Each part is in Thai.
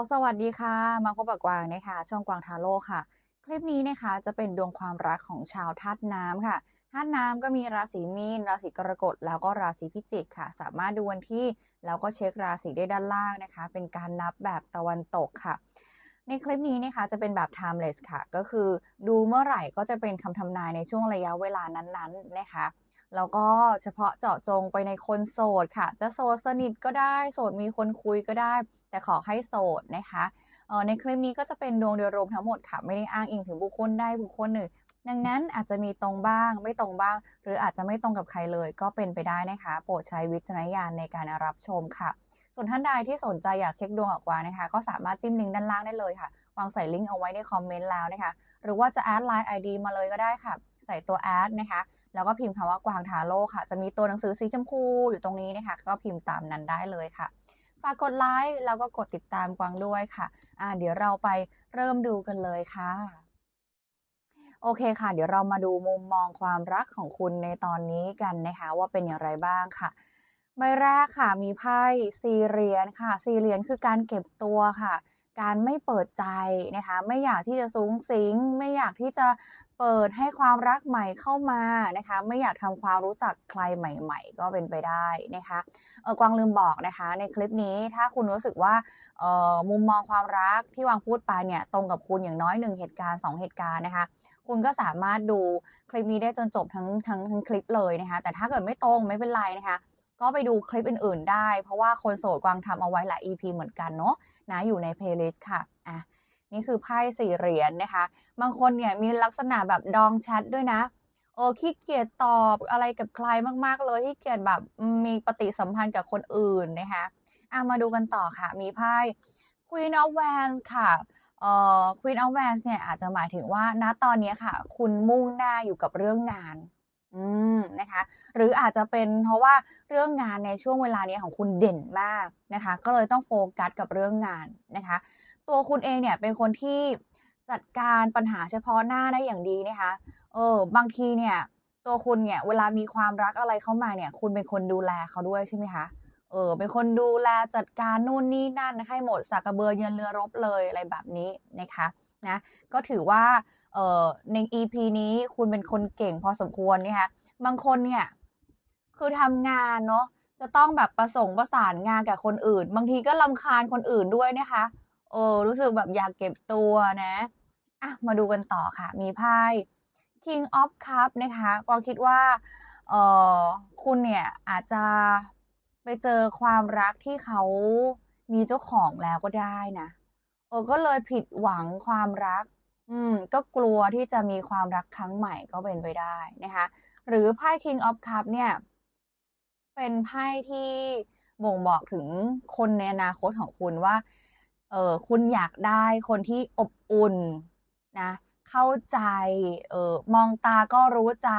ลสวัสดีค่ะ มาพบกับกวางนะคะ ช่องกวางทาโร่ค่ะ คลิปนี้นะคะจะเป็นดวงความรักของชาวธาตุน้ำค่ะธาตุน้ำก็มีราศีมีน ราศีกรกฎแล้วก็ราศีพิจิกค่ะ สามารถดูวันที่แล้วก็เช็คราศีได้ด้านล่างนะคะ เป็นการนับแบบตะวันตกค่ะ ในคลิปนี้นะคะจะเป็นแบบ timeless ค่ะ ก็คือดูเมื่อไหร่ก็จะเป็นคำทำนายในช่วงระยะเวลานั้นๆนะคะ แล้วก็เฉพาะเจาะจงไปในคนโสดค่ะ จะโสดสนิทก็ได้โสดมีคนคุยก็ได้ แต่ขอให้โสดนะคะเอ่อในคลิปนี้ก็จะเป็นดวงโดยรวมทั้งหมดค่ะ ไม่ได้อ้างอิงถึงบุคคลใดบุคคลหนึ่ง ดังนั้นอาจจะมีตรงบ้าง ไม่ตรงบ้าง หรืออาจจะไม่ตรงกับใครเลย ก็เป็นไปได้นะคะ โปรดใช้วิจารณญาณในการรับชมค่ะ ส่วนท่านใดที่สนใจอยากเช็คดวงกับกวางนะคะ ก็สามารถจิ้มลิงก์ด้านล่างได้เลยค่ะ วางใส่ลิงก์เอาไว้ในคอมเมนต์แล้วนะคะ หรือว่าจะแอดไลน์ ID มาเลยก็ได้ค่ะ ใส่ตัวแอดนะคะ แล้วก็พิมพ์คำว่ากวางทาโร่ค่ะ จะมีตัวหนังสือสีชมพูอยู่ตรงนี้นะคะ ก็พิมพ์ตามนั้นได้เลยค่ะ ฝากกดไลค์แล้วก็กดติดตามกวางด้วยค่ะอ่าเดี๋ยวเราไปเริ่มดูกันเลยค่ะโอเคค่ะ เดี๋ยวเรามาดูมุมมองความรักของคุณในตอนนี้กันนะคะ ว่าเป็นอย่างไรบ้างค่ะ ใบแรกค่ะมีไพ่ซีเรียญค่ะ ซีเรียญคือการเก็บตัวค่ะ การไม่เปิดใจนะคะไม่อยากที่จะสูงสิง ไม่อยากที่จะเปิดให้ความรักใหม่เข้ามานะคะไม่อยากทำความรู้จักใครใหม่ ๆ ก็เป็นไปได้นะคะเออกวางลืมบอกนะคะ ในคลิปนี้ถ้าคุณรู้สึกว่าเอ่อมุมมองความรักที่วางพูดไปเนี่ยตรงกับคุณอย่างน้อยหนึ่งเหตุการณ์สองเหตุการณ์นะคะคุณก็สามารถดูคลิปนี้ได้จนจบทั้งทั้งทั้งคลิปเลยนะคะแต่ถ้าเกิดไม่ตรงไม่เป็นไรนะคะ ก็ไปดูคลิปอื่นๆได้ เพราะว่าคนโสดกวางทำเอาไว้หลาย EP เหมือนกันเนาะนะอยู่ในเพลย์ลิสต์ค่ะอะนี่คือไพ่สี่เหรียญนะคะ บางคนเนี่ยมีลักษณะแบบดองแชทด้วยนะเออขี้เกียจตอบอะไรกับใครมากๆเลยขี้เกียจแบบมีปฏิสัมพันธ์กับคนอื่นนะคะอะมาดูกันต่อค่ะ มีไพ่ Queen of Wands ค่ะเอ่อ Queen of Wands เนี่ยอาจจะหมายถึงว่าณตอนนี้ค่ะ คุณมุ่งหน้าอยู่กับเรื่องงาน อืมนะคะ หรืออาจจะเป็นเพราะว่าเรื่องงานในช่วงเวลานี้ของคุณเด่นมากนะคะ ก็เลยต้องโฟกัสกับเรื่องงานนะคะ ตัวคุณเองเนี่ยเป็นคนที่จัดการปัญหาเฉพาะหน้าได้อย่างดีนะคะ เออบางทีเนี่ย ตัวคุณเนี่ยเวลามีความรักอะไรเข้ามาเนี่ย คุณเป็นคนดูแลเขาด้วยใช่ไหมคะเออเป็นคนดูแลจัดการนู่นนี่นั่นให้หมดสักกระเบือเยือนเรือรบเลยอะไรแบบนี้นะคะ นะก็ถือว่าเออใน EP นี้คุณเป็นคนเก่งพอสมควรนะคะบางคนเนี่ยคือทำงานเนาะจะต้องแบบประสงค์ประสานงานกับคนอื่น บางทีก็ลำคาญคนอื่นด้วยนะคะเออรู้สึกแบบอยากเก็บตัวนะอะมาดูกันต่อค่ะ มีไพ่ King of Cup นะคะกวางคิดว่าเออคุณเนี่ยอาจจะไปเจอความรักที่เขามีเจ้าของแล้วก็ได้นะ เออก็เลยผิดหวังความรัก อืม ก็กลัวที่จะมีความรักครั้งใหม่ก็เป็นไปได้นะคะ หรือไพ่ King of Cup เนี่ย เป็นไพ่ที่บ่งบอกถึงคนในอนาคตของคุณว่า เออคุณอยากได้คนที่อบอุ่นนะ เข้าใจเออมองตาก็รู้ใจ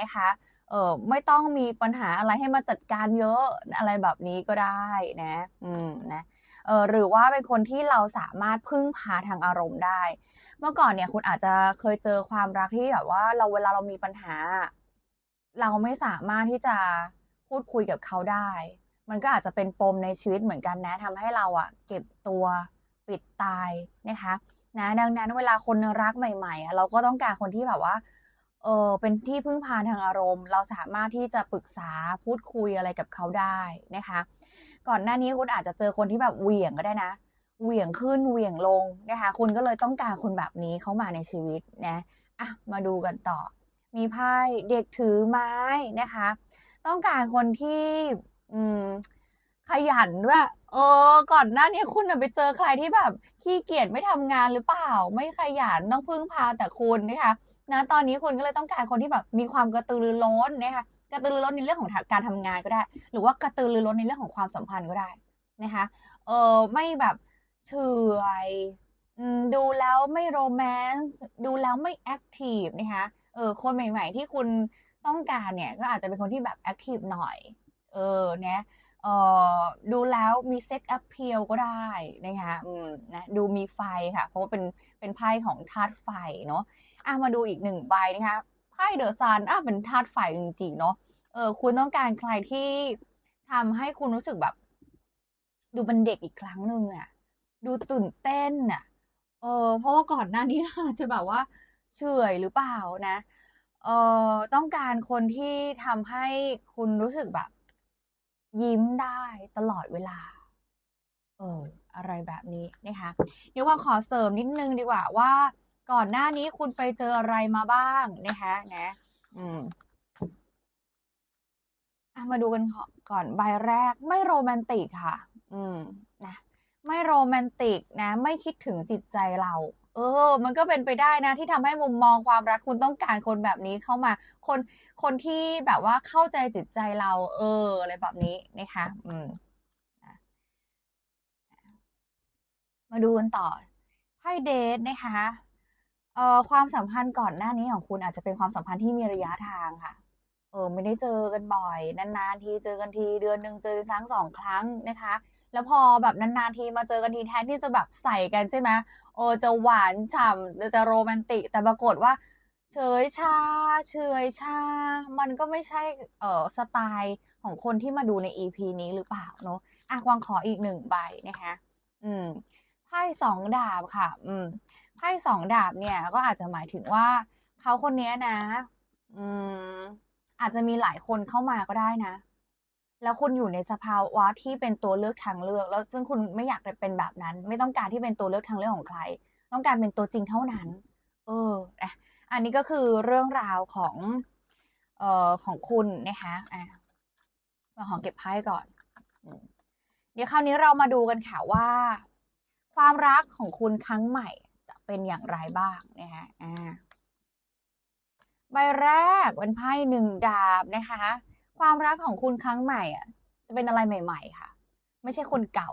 นะคะเออไม่ต้องมีปัญหาอะไรให้มาจัดการเยอะอะไรแบบนี้ก็ได้นะอืมนะเออหรือว่าเป็นคนที่เราสามารถพึ่งพาทางอารมณ์ได้ เมื่อก่อนเนี่ยคุณอาจจะเคยเจอความรักที่แบบว่าเราเวลาเรามีปัญหา เราไม่สามารถที่จะพูดคุยกับเขาได้ มันก็อาจจะเป็นปมในชีวิตเหมือนกันนะทำให้เราอะเก็บตัวปิดตายนะคะ นะดังนั้นเวลาคนรักใหม่ๆอะเราก็ต้องการคนที่แบบว่าเออเป็นที่พึ่งพาทางอารมณ์ เราสามารถที่จะปรึกษาพูดคุยอะไรกับเขาได้นะคะ ก่อนหน้านี้คุณอาจจะเจอคนที่แบบเหวี่ยงก็ได้นะเหวี่ยงขึ้นเหวี่ยงลงนะคะคุณก็เลยต้องการคนแบบนี้เข้ามาในชีวิตนะอะมาดูกันต่อ มีไพ่เด็กถือไม้นะคะ ต้องการคนที่อืมขยันด้วย เออ ก่อนหน้านี้คุณน่ะไปเจอใครที่แบบขี้เกียจไม่ทำงานหรือเปล่า ไม่ขยันต้องพึ่งพาแต่คุณนะคะนะตอนนี้คุณก็เลยต้องการคนที่แบบมีความกระตือรือร้นนะคะกระตือรือร้นในเรื่องของการทำงานก็ได้ หรือว่ากระตือรือร้นในเรื่องของความสัมพันธ์ก็ได้นะคะเออไม่แบบเฉยอืมดูแล้วไม่โรแมนต์ดูแล้วไม่แอคทีฟนะคะเออคนใหม่ ๆ ที่คุณต้องการเนี่ยก็อาจจะเป็นคนที่แบบแอคทีฟหน่อย เออเนี่ย เอ่อดูแล้วมีเซ็กแอพเพียลก็ได้นะคะอืมนะดูมีไฟค่ะ เพราะว่าเป็นเป็นไพ่ของธาตุไฟเนาะอะมาดูอีกหนึ่งใบนะคะไพ่เดอะซันอะเป็นธาตุไฟจริงๆเนาะเออคุณต้องการใครที่ทำให้คุณรู้สึกแบบ ดูเป็นเด็กอีกครั้งหนึ่งอะดูตื่นเต้นน่ะเออเพราะว่าก่อนหน้านี้อาจจะแบบว่าเฉื่อยหรือเปล่านะเออต้องการคนที่ทำให้คุณรู้สึกแบบ ยิ้มได้ตลอดเวลา เออ อะไรแบบนี้นะคะเดี๋ยวว่าขอเสริมนิดนึงดีกว่าว่า ก่อนหน้านี้คุณไปเจออะไรมาบ้างนะคะนะอืมอมาดูกันก่อนใบแรกไม่โรแมนติกค่ะ อืมนะไม่โรแมนติกนะ ไม่คิดถึงจิตใจเรา เออ มันก็เป็นไปได้นะ ที่ทำให้มุมมองความรักคุณต้องการคนแบบนี้เข้ามา คนคนที่แบบว่าเข้าใจจิตใจเรา เออ อะไรแบบนี้นะคะ อืมมาดูกันต่อไพ่เดทนะคะเอ่อความสัมพันธ์ก่อนหน้านี้ของคุณอาจจะเป็นความสัมพันธ์ที่มีระยะทางค่ะ เออไม่ได้เจอกันบ่อย นานๆทีเจอกันทีเดือนหนึ่งเจอครั้งสองครั้งนะคะ แล้วพอแบบนานๆทีมาเจอกันทีแทนที่จะแบบใส่กันใช่ไหมโอจะหวานฉ่ำจะโรแมนติก แต่ปรากฏว่า เฉยชา เฉยชา มันก็ไม่ใช่เอ่อสไตล์ของคนที่มาดูใน EP นี้หรือเปล่าเนาะอะกวางขออีกหนึ่งใบนะคะ อืมไพ่สองดาบค่ะ อืมไพ่สองดาบเนี่ย ก็อาจจะหมายถึงว่าเขาคนนี้นะ อืม อาจจะมีหลายคนเข้ามาก็ได้นะ แล้วคุณอยู่ในสภาวะที่เป็นตัวเลือกทางเลือก แล้วซึ่งคุณไม่อยากจะเป็นแบบนั้น ไม่ต้องการที่เป็นตัวเลือกทางเลือกของใคร ต้องการเป็นตัวจริงเท่านั้น เอออะอันนี้ก็คือเรื่องราวของเอ่อของคุณนะคะอะมาของเก็บไพ่ก่อน เดี๋ยวคราวนี้เรามาดูกันค่ะว่า ความรักของคุณครั้งใหม่จะเป็นอย่างไรบ้างนะคะอ่า ใบแรกเป็นไพ่หนึ่งดาบนะคะ ความรักของคุณครั้งใหม่อะ จะเป็นอะไรใหม่ ๆ ค่ะ ไม่ใช่คนเก่า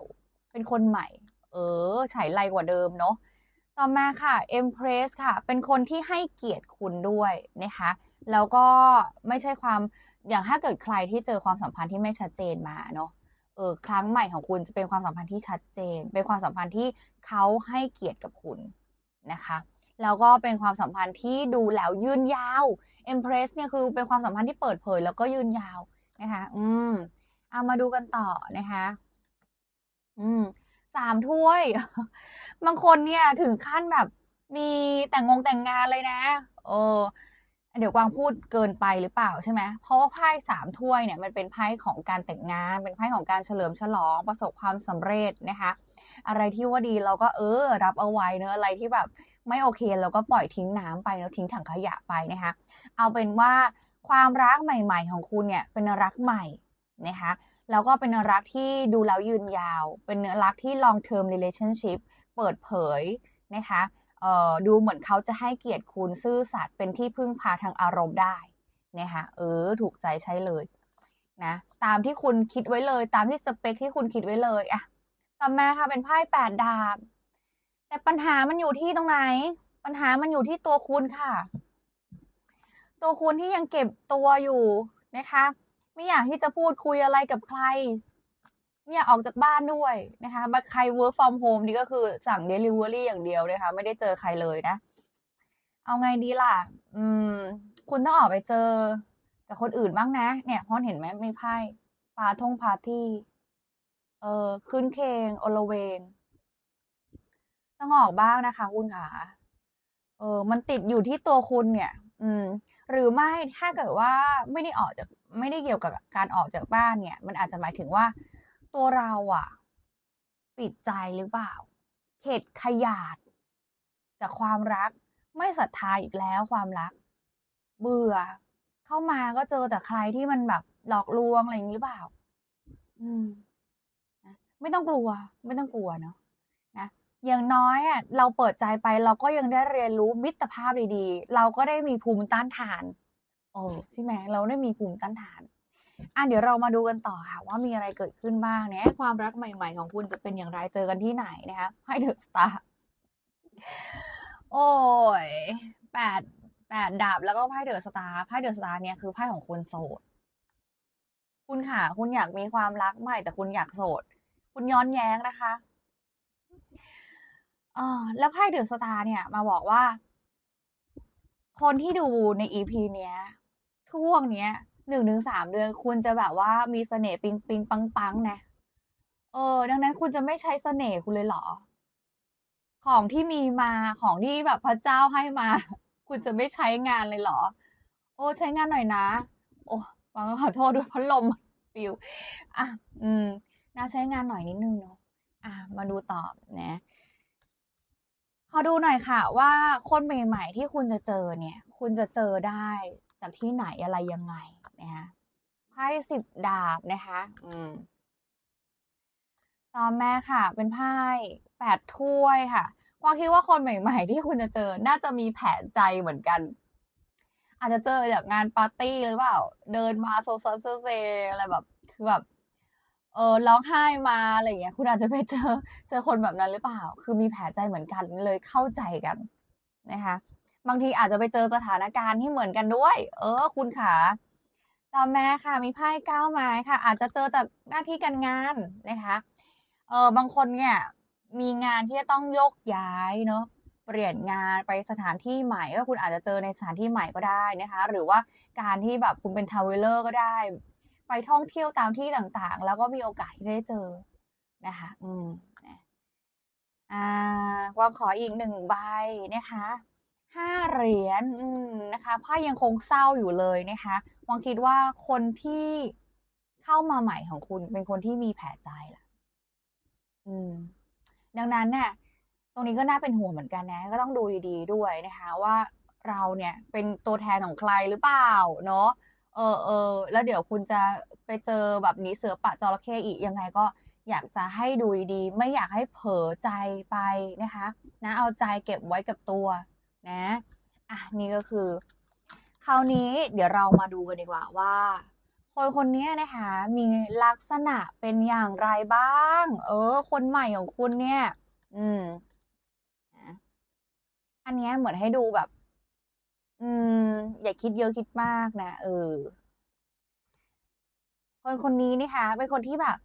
เป็นคนใหม่ เออฉายไรกว่าเดิมเนาะต่อมาค่ะ Empress ค่ะ เป็นคนที่ให้เกียรติคุณด้วยนะคะ แล้วก็ไม่ใช่ความอย่างถ้าเกิดใครที่เจอความสัมพันธ์ที่ไม่ชัดเจนมาเนาะเออครั้งใหม่ของคุณจะเป็นความสัมพันธ์ที่ชัดเจน เป็นความสัมพันธ์ที่เขาให้เกียรติกับคุณนะคะ แล้วก็เป็นความสัมพันธ์ที่ดูแล้วยืนยาว Empress เนี่ยคือเป็นความสัมพันธ์ที่เปิดเผยแล้วก็ยืนยาวนะคะอืมเอามาดูกันต่อนะคะอืมสามถ้วย บางคนเนี่ยถึงขั้นแบบมีแต่งงงแต่งงานเลยนะ เออ เดี๋ยวกวางพูดเกินไปหรือเปล่าใช่ไหมเพราะว่าไพ่สามถ้วยเนี่ยมันเป็นไพ่ของการแต่งงาน เป็นไพ่ของการเฉลิมฉลองประสบความสำเร็จนะคะ อะไรที่ว่าดีเราก็เออรับเอาไว้เนอะอะไรที่แบบไม่โอเคเราก็ปล่อยทิ้งน้ำไปเนอะทิ้งถังขยะไปนะคะ เอาเป็นว่าความรักใหม่ ๆ ของคุณเนี่ยเป็นรักใหม่นะคะแล้วก็เป็นรักที่ดูแล้วยืนยาว เป็นรักที่ long term relationship เปิดเผยนะคะ ดูเหมือนเขาจะให้เกียรติคุณซื่อสัตย์เป็นที่พึ่งพาทางอารมณ์ได้นะคะเออ ถูกใจใช้เลยนะตามที่คุณคิดไว้เลย ตามที่สเปคที่คุณคิดไว้เลยอะต่อมาค่ะเป็นไพ่แปดดาบ แต่ปัญหามันอยู่ที่ตรงไหน ปัญหามันอยู่ที่ตัวคุณค่ะ ตัวคุณที่ยังเก็บตัวอยู่นะคะ ไม่อยากที่จะพูดคุยอะไรกับใคร ไม่อยากออกจากบ้านด้วยนะคะใคร work from home นี่ก็คือสั่ง delivery อย่างเดียวเลยค่ะไม่ได้เจอใครเลยนะ เอาไงดีล่ะ อืม คุณต้องออกไปเจอกับคนอื่นบ้างนะ เนี่ยพราะเห็นไหมมีไพ่ปาทงพาร์ตี้เออขึ้นเคงโอลเวง ต้องออกบ้างนะคะ คุณขาเออ มันติดอยู่ที่ตัวคุณเนี่ย อืม หรือไม่ถ้าเกิดว่าไม่ได้ออกจาก ไม่ได้เกี่ยวกับการออกจากบ้านเนี่ย มันอาจจะหมายถึงว่า ตัวเราอะปิดใจหรือเปล่า เข็ดขยาดจากความรัก ไม่ศรัทธาอีกแล้วความรัก เบื่อ เข้ามาก็เจอแต่ใครที่มันแบบหลอกลวงอะไรอย่างนี้หรือเปล่า อืมนะไม่ต้องกลัว ไม่ต้องกลัวเนาะนะอย่างน้อยอะเราเปิดใจไปเราก็ยังได้เรียนรู้มิตรภาพดีๆ เราก็ได้มีภูมิต้านทานโอ้ใช่ไหมเราได้มีภูมิต้านทาน อะเดี๋ยวเรามาดูกันต่อค่ะ ว่ามีอะไรเกิดขึ้นบ้างเนี่ยความรักใหม่ ๆ ของคุณจะเป็นอย่างไรเจอกันที่ไหนนะคะไพ่เดอะสตาร์โอ้ยแปดแปดดาบแล้วก็ไพ่เดอะสตาร์ไพ่เดอะสตาร์เนี่ยคือไพ่ของคนโสด คุณค่ะ คุณอยากมีความรักใหม่ แต่คุณอยากโสด คุณย้อนแย้งนะคะเออแล้วไพ่เดอะสตาร์เนี่ยมาบอกว่า คนที่ดูในอีพีเนี้ย ช่วงเนี้ย หนึ่งถึงสามเดือนคุณจะแบบว่ามีเสน่ห์ปิงปิงปังปังนะเออ ดังนั้นคุณจะไม่ใช้เสน่ห์คุณเลยเหรอ ของที่มีมาของที่แบบพระเจ้าให้มา คุณจะไม่ใช้งานเลยเหรอ โอ้ใช้งานหน่อยนะ โอ้ฟังขอโทษด้วยพัดลมปิวอะอืมน่าใช้งานหน่อยนิดนึงเนาะอะมาดูต่อนะขอดูหน่อยค่ะว่าคนใหม่ ๆ ที่คุณจะเจอเนี่ย คุณจะเจอได้จากที่ไหนอะไรยังไง นะคะไพ่สิบดาบนะคะ อืมต่อมาค่ะ เป็นไพ่แปดถ้วยค่ะความคิดว่าคนใหม่ ๆ ที่คุณจะเจอ น่าจะมีแผนใจเหมือนกัน อาจจะเจอจากงานปาร์ตี้หรือเปล่า เดินมาโซซัสโซเซอะไรแบบ คือแบบ เออร้องไห้มาอะไรอย่างเงี้ย คุณอาจจะไปเจอ เจอคนแบบนั้นหรือเปล่า คือมีแผลใจเหมือนกันเลยเข้าใจกันนะคะ บางทีอาจจะไปเจอสถานการณ์ที่เหมือนกันด้วย เออ คุณขา ต่อมาค่ะมีไพ่เก้าไม้ค่ะ อาจจะเจอจากหน้าที่การงานนะคะเออบางคนเนี่ยมีงานที่จะต้องยกย้ายเนาะเปลี่ยนงานไปสถานที่ใหม่ก็คุณอาจจะเจอในสถานที่ใหม่ก็ได้นะคะ หรือว่าการที่แบบคุณเป็นทาวเวลเลอร์ก็ได้ ไปท่องเที่ยวตามที่ต่างๆ แล้วก็มีโอกาสที่ได้เจอนะคะ อืมอ่าความขออีกหนึ่งใบนะคะ ห้าเหรียญนะคะไพ่ยังคงเศร้าอยู่เลยนะคะวังคิดว่าคนที่เข้ามาใหม่ของคุณเป็นคนที่มีแผลใจล่ะ อืม ดังนั้นเนี่ยตรงนี้ก็น่าเป็นห่วงเหมือนกันนะ ก็ต้องดูดีๆด้วยนะคะ ว่าเราเนี่ยเป็นตัวแทนของใครหรือเปล่า เนาะเออเออแล้วเดี๋ยวคุณจะไปเจอแบบหนี้เสือปะจระเข้อีกยังไงก็อยากจะให้ดูดี ไม่อยากให้เผลอใจไปนะคะ นะเอาใจเก็บไว้กับตัว นะอะนี่ก็คือ คราวนี้เดี๋ยวเรามาดูกันดีกว่าว่า คนคนนี้นะคะมีลักษณะเป็นอย่างไรบ้าง เออ คนใหม่ของคุณเนี่ย อืมนะอันนี้เหมือนให้ดูแบบ อืม อย่าคิดเยอะคิดมากนะเออคนคนนี้นะคะเป็นคนที่แบบ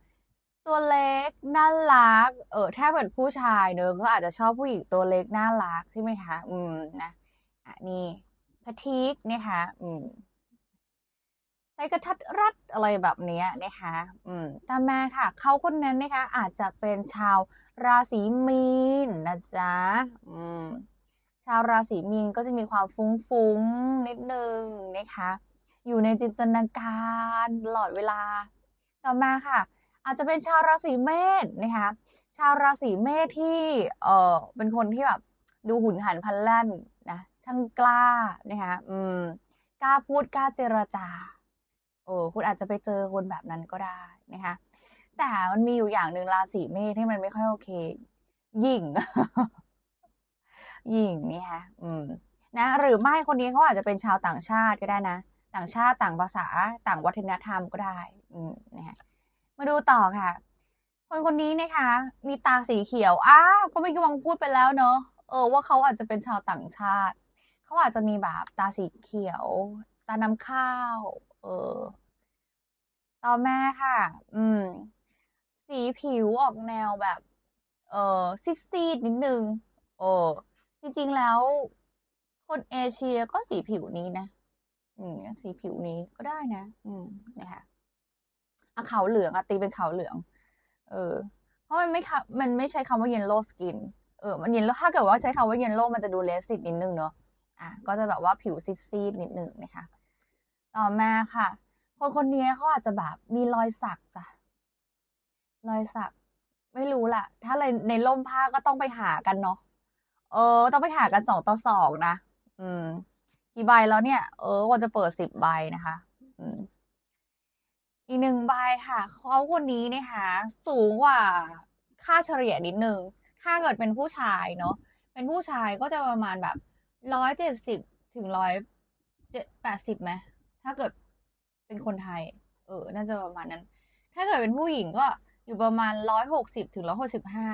ตัวเล็กน่ารัก เออถ้าเป็นผู้ชายเนอะก็อาจจะชอบผู้หญิงตัวเล็กน่ารักใช่ไหมคะ อืมนะอะนี่พทิกนะคะอืมใส่กระทัดรัดอะไรแบบนี้นะคะ อืมตามมาค่ะ เขาคนนั้นนะคะ อาจจะเป็นชาวราศีมีนนะจ๊ะ อืม ชาวราศีมีนก็จะมีความฟุ้งๆ นิดนึงนะคะ อยู่ในจินตนาการตลอดเวลา ต่อมาค่ะ อาจจะเป็นชาวราศีเมษนะคะชาวราศีเมษที่เออเป็นคนที่แบบดูหุนหันพลันแล่นนะช่างกล้านะคะอืมกล้าพูดกล้าเจรจาเออคุณอาจจะไปเจอคนแบบนั้นก็ได้นะคะแต่มันมีอยู่อย่างหนึ่งราศีเมษที่มันไม่ค่อยโอเคหยิ่งหยิ่งนี่ค่ะอืม นะ หรือไม่คนนี้เขาอาจจะเป็นชาวต่างชาติก็ได้นะ ต่างชาติต่างภาษา ต่างวัฒนธรรมก็ได้ อืมนะคะ มาดูต่อค่ะ คนคนนี้นะคะ มีตาสีเขียว อ้าวก็ไม่กำลังพูดไปแล้วเนอะเออว่าเขาอาจจะเป็นชาวต่างชาติ เขาอาจจะมีแบบตาสีเขียว ตาน้ำข้าว เออ ต่อมาค่ะ อืม สีผิวออกแนวแบบ เออซีดๆนิดนึงเออจริงๆแล้ว คนเอเชียก็สีผิวนี้นะ อืม สีผิวนี้ก็ได้นะ อืมนะคะ อะขาวเหลืองอะตีเป็นขาวเหลือง เออ เพราะมันไม่ค่ะมันไม่ใช้คำว่า yellow skin เออ มัน yellow ถ้าเกิดว่าใช้คำว่า yellow มันจะดูเลสิตนิดนึงเนาะอะก็จะแบบว่าผิวซีดๆนิดนึงนะคะ ต่อมาค่ะ คนคนนี้เขาอาจจะแบบมีรอยสักจ้ะรอยสัก ไม่รู้ล่ะ ถ้าในในร่มผ้าก็ต้องไปหากันเนาะเออ ต้องไปหากันสองต่อสองนะอืม กี่ใบแล้วเนี่ย เออควรจะเปิดสิบใบนะคะ อืม อีกหนึ่งใบค่ะเขาคนนี้นะคะสูงกว่าค่าเฉลี่ยนิดนึง ถ้าเกิดเป็นผู้ชายเนาะเป็นผู้ชายก็จะประมาณแบบร้อยเจ็ดสิบถึงร้อยเจ็ดแปดสิบไหมถ้าเกิดเป็นคนไทย เออ น่าจะประมาณนั้น ถ้าเกิดเป็นผู้หญิงก็อยู่ประมาณร้อยหกสิบถึงร้อยหกสิบห้า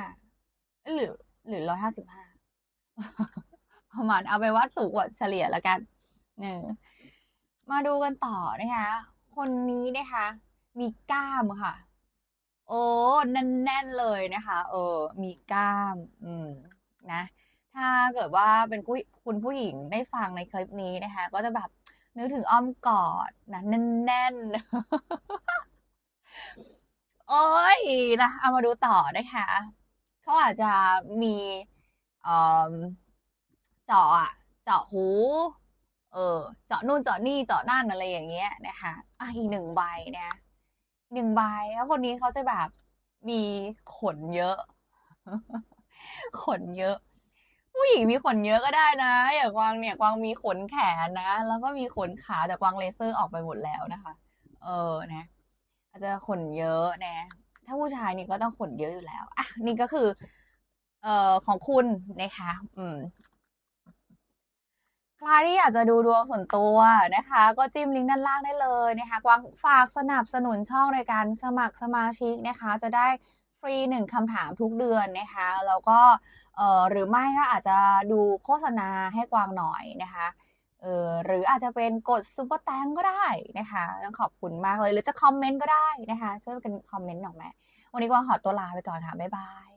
หรือ หรือร้อยห้าสิบห้าประมาณเอาไปวัดสูงกว่าเฉลี่ยแล้วกันเนอมาดูกันต่อนะคะ คนนี้นะคะ มีกล้ามค่ะ โอ้แน่นๆเลยนะคะ เออ มีกล้าม อืมนะ ถ้าเกิดว่าเป็นคุณผู้หญิงได้ฟังในคลิปนี้นะคะ ก็จะแบบนึกถึงอ้อมกอดนะแน่นๆ โอ้ยนะเอามาดูต่อนะคะเขาอาจจะมีเอ่อจาะอะเจาะหู เออ เจาะนู่นเจาะนี่เจาะนั่นอะไรอย่างเงี้ยนะคะอะอีกหนึ่งใบนะหนึ่งใบแล้วคนนี้เขาจะแบบมีขนเยอะ ขนเยอะ ผู้หญิงมีขนเยอะก็ได้นะ อย่างกวางเนี่ยกวางมีขนแขนนะ แล้วก็มีขนขาแต่กวางเลเซอร์ออกไปหมดแล้วนะคะ เออนะอาจจะขนเยอะนะ ถ้าผู้ชายนี่ก็ต้องขนเยอะอยู่แล้วอะนี่ก็คือ เอ่อของคุณนะคะ อืม ใครที่อยากจะดูดวงส่วนตัวนะคะ ก็จิ้มลิงก์ด้านล่างได้เลยนะคะกวางฝากสนับสนุนช่องในการสมัครสมาชิกนะคะ จะได้ฟรีหนึ่งคำถามทุกเดือนนะคะแล้วก็เอ่อหรือไม่ก็อาจจะดูโฆษณาให้กวางหน่อยนะคะเออหรืออาจจะเป็นกดซุปเปอร์แตงก็ได้นะคะต้องขอบคุณมากเลย หรือจะคอมเมนต์ก็ได้นะคะ ช่วยกันคอมเมนต์หน่อยไหมวันนี้กวางขอตัวลาไปก่อนค่ะ บ๊ายบาย